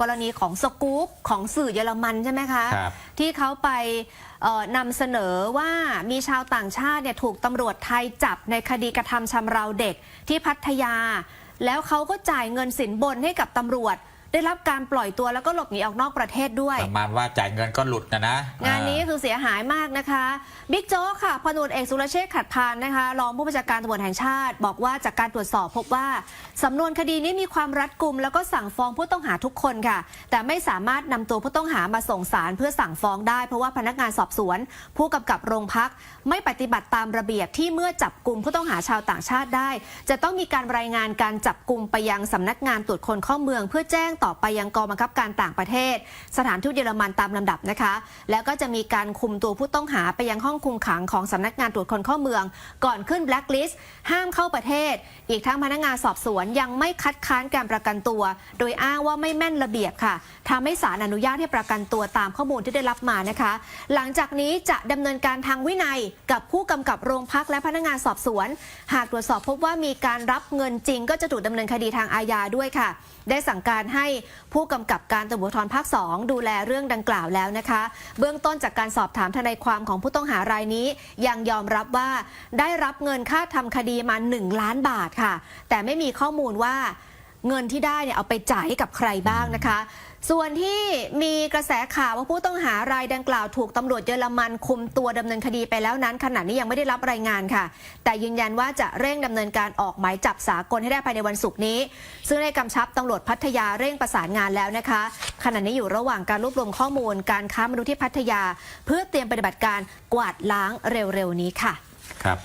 กรณีของสกู๊ปของสื่อเยอรมันใช่ไหมคะ ครับ ที่เขาไปเอ่อนำเสนอว่ามีชาวต่างชาติเนี่ยถูกตำรวจไทยจับในคดีกระทำชำเราเด็กที่พัทยา แล้วเขาก็จ่ายเงินสินบนให้กับตำรวจ ได้รับการปล่อยตัวแล้วก็หลบหนีออกนอกประเทศด้วย ประมาณว่าจ่ายเงินก็หลุดนะนะงานนี้อ่คือเสียหายมากนะคะบิ๊กโจ๊กค่ะพลตำรวจเอกสุรเชษฐ์ขัดพานนะคะรองผู้บัญชาการตำรวจแห่งชาติ บอกว่าจากการตรวจสอบพบว่าสำนวนคดีนี้มีความรัดกุม แล้วก็สั่งฟ้องผู้ต้องหาทุกคนค่ะ แต่ไม่สามารถนำตัวผู้ต้องหามาส่งสารเพื่อสั่งฟ้องได้ เพราะว่าพนักงานสอบสวน ผู้กำกับโรงพัก ไม่ปฏิบัติตามระเบียบที่เมื่อจับกลุ่มผู้ต้องหาชาวต่างชาติได้ จะต้องมีการรายงานการจับกลุ่มไปยังสำนักงานตรวจคนเข้าเมือง เพื่อแจ้งต่อไปยังกองบังคับการต่างประเทศ สถานทูตเยอรมันตามลำดับนะคะ แล้วก็จะมีการคุมตัวผู้ต้องหาไปยังห้องคุมขังของสำนักงานตรวจคนเข้าเมือง ก่อนขึ้นแบล็คลิสต์ห้ามเข้าประเทศ อีกทั้งพนักงานสอบสวนยังไม่คัดค้านการประกันตัว โดยอ้างว่าไม่แม่นระเบียบค่ะทำให้ศาลอนุญาตให้ประกันตัวตามข้อมูลที่ได้รับมานะคะ หลังจากนี้จะดำเนินการทางวินัยกับผู้กำกับโรงพักและพนักงานสอบสวน หากตรวจสอบพบว่ามีการรับเงินจริง ก็จะถูกดำเนินคดีทางอาญาด้วยค่ะ ได้สั่งการให้ผู้กำกับการตำรวจทรภาค 2 ดูแลเรื่องดังกล่าวแล้วนะคะ เบื้องต้นจากการสอบถามทนายความของผู้ต้องหารายนี้ ยังยอมรับว่าได้รับเงินค่าทำคดีมา 1 ล้านบาทค่ะ แต่ไม่มีข้อมูลว่า เงินที่ได้เนี่ยเอาไปจ่ายให้กับใครบ้างนะคะ ส่วนที่มีกระแสข่าวว่าผู้ต้องหารายดังกล่าวถูกตำรวจเยอรมันคุมตัวดำเนินคดีไปแล้วนั้นขณะนี้ยังไม่ได้รับรายงานค่ะ แต่ยืนยันว่าจะเร่งดำเนินการออกหมายจับสากลให้ได้ภายในวันศุกร์นี้ ซึ่งได้กำชับตำรวจพัทยาเร่งประสานงานแล้วนะคะ ขณะนี้อยู่ระหว่างการรวบรวมข้อมูลการค้ามนุษย์ที่พัทยา เพื่อเตรียมปฏิบัติการกวาดล้างเร็วๆนี้ค่ะ ครับ